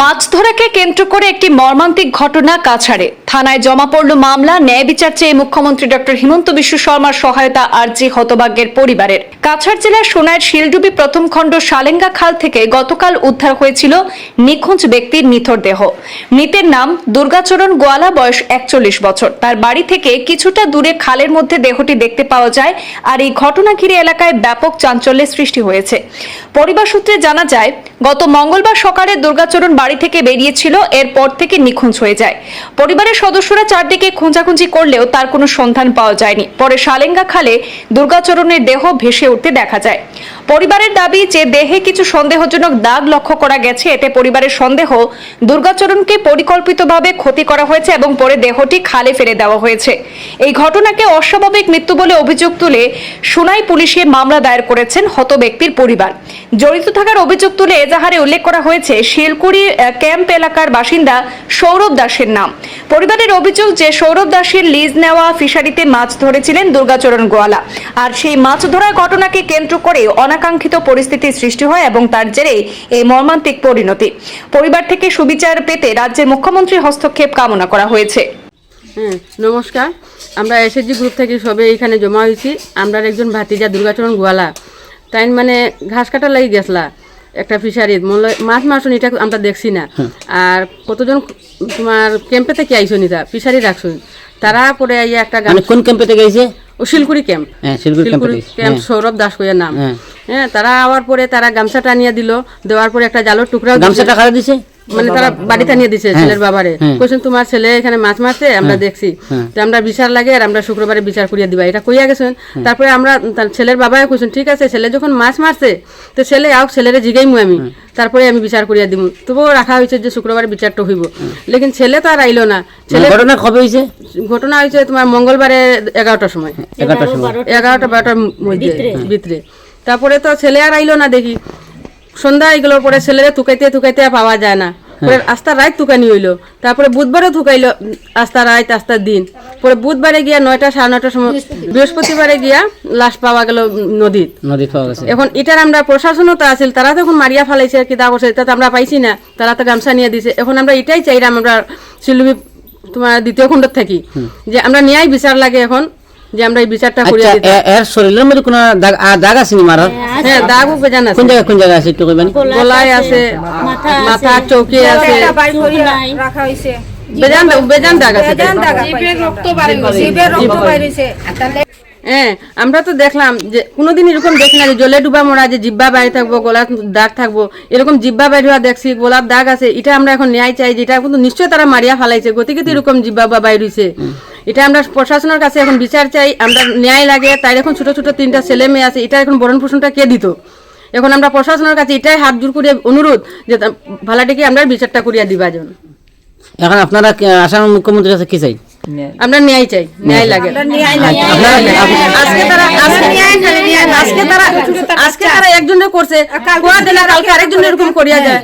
মাছ ধরাকে কেন্দ্র করে একটি মর্মান্তিক ঘটনা কাছাড়ে। থানায় জমা পড়ল মামলা, ন্যায় বিচার চেয়ে মুখ্যমন্ত্রী ডক্টর হিমন্ত বিশ্ব শর্মার সহায়তা আর্জি হতভাগ্যের পরিবারের। কাছাড় জেলার সোনার শিলডুবি প্রথম খণ্ড সালেঙ্গা খাল থেকে গতকাল উদ্ধার হয়েছিল নিখোঁজ ব্যক্তির নিথর দেহ। মৃতের নাম দুর্গাচরণ গোয়ালা, বয়স একচল্লিশ বছর। তার বাড়ি থেকে কিছুটা দূরে খালের মধ্যে দেহটি দেখতে পাওয়া যায় আর এই ঘটনা ঘিরে এলাকায় ব্যাপক চাঞ্চল্যের সৃষ্টি হয়েছে। পরিবার সূত্রে জানা যায় গত মঙ্গলবার সকালে দুর্গাচরণ বাড়ি থেকে বেরিয়েছিল, এরপর থেকে নিখোঁজ হয়ে যায়। পরিবারের সদস্যরা চারদিকে খোঁজাখুঁজি করলেও তার কোনো সন্ধান পাওয়া যায়নি। পরে সালেঙ্গা খালে দুর্গাচরণের দেহ ভেসে উঠতে দেখা যায়। পরিবারের দাবি যে দেহে কিছু সন্দেহজনক দাগ লক্ষ্য করা গেছে, এতে পরিবারের সন্দেহ দুর্গাচরণকে পরিকল্পিতভাবে ক্ষতি করা হয়েছে এবং পরে দেহটি খালে ফেলে দেওয়া হয়েছে। এই ঘটনাকে অস্বাভাবিক মৃত্যু বলে অভিযোগ তুলে সুনাই পুলিশে মামলা দায়ের করেছেন হত ব্যক্তির পরিবার। জড়িত থাকার অভিযোগ তুলে এজাহারে উল্লেখ করা হয়েছে, শিলকুড়ি ক্যাম্প এলাকার বাসিন্দা সৌরভ দাসের নাম। পরিবারের অভিযোগ যে সৌরভ দাসের লিজ নেওয়া ফিশারিতে মাছ ধরেছিলেন দুর্গাচরণ গোয়ালা। আর সেই মাছ ধরার ঘটনাকে কেন্দ্র করে অনাকাঙ্ক্ষিত পরিস্থিতির সৃষ্টি হয় এবং তার জেরে এই মর্মান্তিক পরিণতি। পরিবার থেকে সুবিচার পেতে রাজ্যের মুখ্যমন্ত্রীর হস্তক্ষেপ কামনা করা হয়েছে। হ্যাঁ নমস্কার। আমরা এসএসজি গ্রুপ থেকে সবে এখানে জমা হয়েছি। আমরা একজন ভাতিজা দুর্গাচরণ গোয়ালা। তাই মানে ঘাস কাটা লাগি গেছলা একটা ফিশারিত মনে মাছ মারছুন এটা আমরা দেখছি না। আর কতজন তোমার ক্যাম্পে থেকে আইসো নিতা ফিশারি রাখছো তারা পরে আইয়া একটা গান মানে কোন ক্যাম্পে থেকে আইসে ও শিলকুড়ি ক্যাম্প হ্যাঁ শিলগুড়ি শিলকুড়ি ক্যাম্প হ্যাঁ। সৌরভ দাস কইয়ার নাম। হ্যাঁ। হ্যাঁ তারা আওয়ার পরে তারা গামছা টানিয়ে দিল দেওয়ার পরে একটা জালোর টুকরা। গামছাটা খারাপ দিছে? মানে তারা বাড়িতে নিয়ে দিছে হ্যাঁ, ছেলের বাবারে। হ্যাঁ। কইছেন তোমার ছেলে এখানে মাছ মারছে আমরা দেখছি। হ্যাঁ। তো আমরা বিচার লাগে আর আমরা শুক্রবারে বিচার করিয়া দিবা। এটা কইয়া গেছেন। তারপরে আমরা তার ছেলের বাবাও কইছেন ঠিক আছে ছেলে যখন মাছ মারছে তো ছেলে আও ছেলেরে জিগাইমু আমি। তারপরে আমি বিচার করিয়া দিমু। তবুও রাখা হয়েছে যে শুক্রবারে বিচারটা হইব। লেকিন ছেলে তো আর আইলো না। ছেলে ঘটনা কবে হয়েছে ঘটনা হয়েছে তোমার মঙ্গলবারে এগারোটার সময়। এগারোটার সময়। এগারোটা বারোটার মধ্যে ভিতরে। তারপরে তো ছেলে আর আইলো না দেখি। সন্ধ্যা এগুলো পরে ছেলেরা তুকাইতে তুকাইতে আর পাওয়া যায় না। আস্তা রাত তুকানি হইল। তারপরে বুধবারে তুকাইলো আস্তা রাত আস্তা দিন। পরে বুধবারে গিয়া নয়টা সাড়ে নয়টার সময় বৃহস্পতিবারে। গিয়া লাশ পাওয়া গেল নদীত। নদী পাওয়া গেছে। এখন এটার আমরা প্রশাসনও তো আছিল তারা তো এখন মারিয়া ফালাইছে কি দা করছে এটা তো আমরা পাইছি না। তারা তো গামছা নিয়ে দিছে। এখন আমরা এটাই চাইলাম আমরা শিলুবি তোমার দ্বিতীয় খণ্ডত থাকি। যে আমরা ন্যায় বিচার লাগে এখন। যে আমরা এই বিচারটা আচ্ছা এ- এর শরীরের মধ্যে কোনো দাগ আ, দাগ আছে নি মারার? হ্যাঁ দাগও বেজান আছে? কোন জায়গায় কোন জায়গায় আছে একটু কইবেন? গলায় আছে মাথা চৌকি আছে রাখা হয়েছে বেজান বেজান দাগ আছে রক্ত বাইরেছে হ্যাঁ আমরা তো দেখলাম যে কোনোদিন এরকম দেখি না যে জলে ডুবা মরা যে জিব্বা বাইরে থাকব গলার দাগ থাকব এরকম জিব্বা বাইরে হওয়া দেখছি গোলাপ দাগ আছে এটা আমরা এখন ন্যায় চাই যে এটা কিন্তু নিশ্চয় তারা মারিয়া ফালাইছে। গতিকে তো এরকম জিব্বা বা বাইর হইছে। এটা আমরা প্রশাসনের কাছে এখন বিচার চাই আমরা ন্যায় লাগে। তাই এখন ছোট ছোট তিনটা ছেলে মেয়ে আছে এটা এখন বরণ পোষণটা কে দিত? এখন আমরা প্রশাসনের কাছে এটাই হাত জোর করে অনুরোধ যে ভালাটিকে আমরা বিচারটা করিয়া দিবা জন এখন আপনারা আসাম মুখ্যমন্ত্রীর কাছে কি চাই? আমরা ন্যায় চাই ন্যায় লাগে। আজকে তারা আজকে আজকে তারা আজকে তারা একজনে করছে কালকে আরেকজন এরকম করিয়া যায়।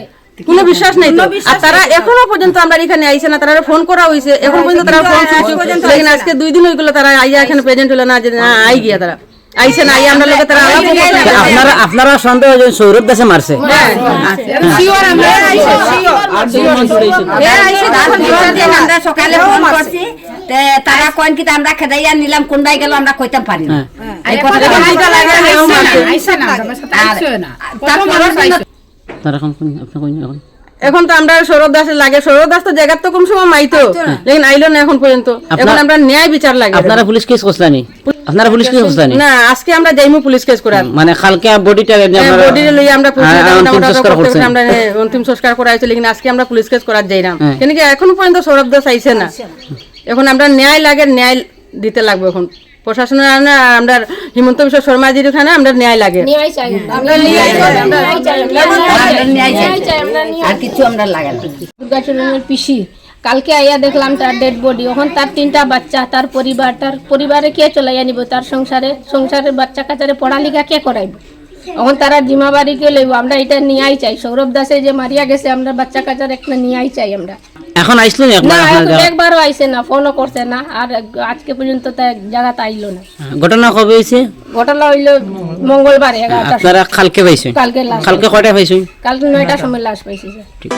কোনো বিশ্বাস নাই তো? আর তারা এখনও পর্যন্ত আমরা এখানে আইছে না তারা ফোন করা হইছে। এখন পর্যন্ত তারা ফোন লেকিন আজকে দুই দিন হইগুলো তারা আইয়া এখানে প্রেজেন্ট হলো না যে আই গিয়া তারা। আইছে না আমরা লোকে তারা আলাপ করছে না। আপনারা আপনারা সন্দেহ যে সৌরভ দাসে মারছে? হ্যাঁ। আমরা সকালে ফোন করছি। তারা কয়েন কি আমরা খেদাইয়া নিলাম কোনটাই গেল আমরা কইতাম পারি না। এই কথাটা। আপনারা এখন আপনি কইন এখন? এখন তো আমরা সৌরভ দাসের লাগে। সৌরভ দাস তো জায়গার তো কম সময় মাইতো। লেকিন আইলো না এখন পর্যন্ত। এখন আমরা ন্যায় বিচার লাগে। আপনারা পুলিশ কেস করছলানি আপনারা পুলিশ কেস করছলানি না আজকে আমরা যাইমু পুলিশ কেস করার। মানে কালকে বডিটা বডিরে লই আমরা পুলিশ হ্যাঁ, আমরা অন্তিম সংস্কার আমরা অন্তিম সংস্কার করা হয়েছে লেকিন আজকে আমরা পুলিশ কেস করার যাইরাম। হ্যাঁ। কেন কি এখনও পর্যন্ত সৌরভ দাস আইছে না। এখন আমরা ন্যায় লাগে ন্যায় দিতে লাগবে এখন। প্রশাসনের আমরা হিমন্ত বিশ্ব শর্মাজির ওখানে আমরা ন্যায় লাগে। আর কিছু আমরা লাগাই না দুর্গাচরণের পিসি কালকে আইয়া দেখলাম তার ডেড বডি ওখান তার তিনটা বাচ্চা তার পরিবার তার পরিবারে কে চলাইয়া নিব? তার সংসারে সংসারের বাচ্চা কাচারে পড়ালেখা কে করাইব? এখন তারা জিমাবাড়ি কে লইব আমরা এটা নিয়াই চাই। সৌরভ দাসে যে মারিয়া গেছে আমরা বাচ্চা কাচার একটা নিয়াই চাই আমরা। এখন আইসলো নি না একবারও আইছে না ফোনও করছে না আর আজকে পর্যন্ত এক জায়গাতে আইলো না। ঘটনা কবে হইছে? ঘটনা হইল মঙ্গলবারে আপনারা কালকে পাইছেন কালকে কালকে কয়টা পাইছেন কালকে নয়টার সময় লাশ পাইছি ঠিক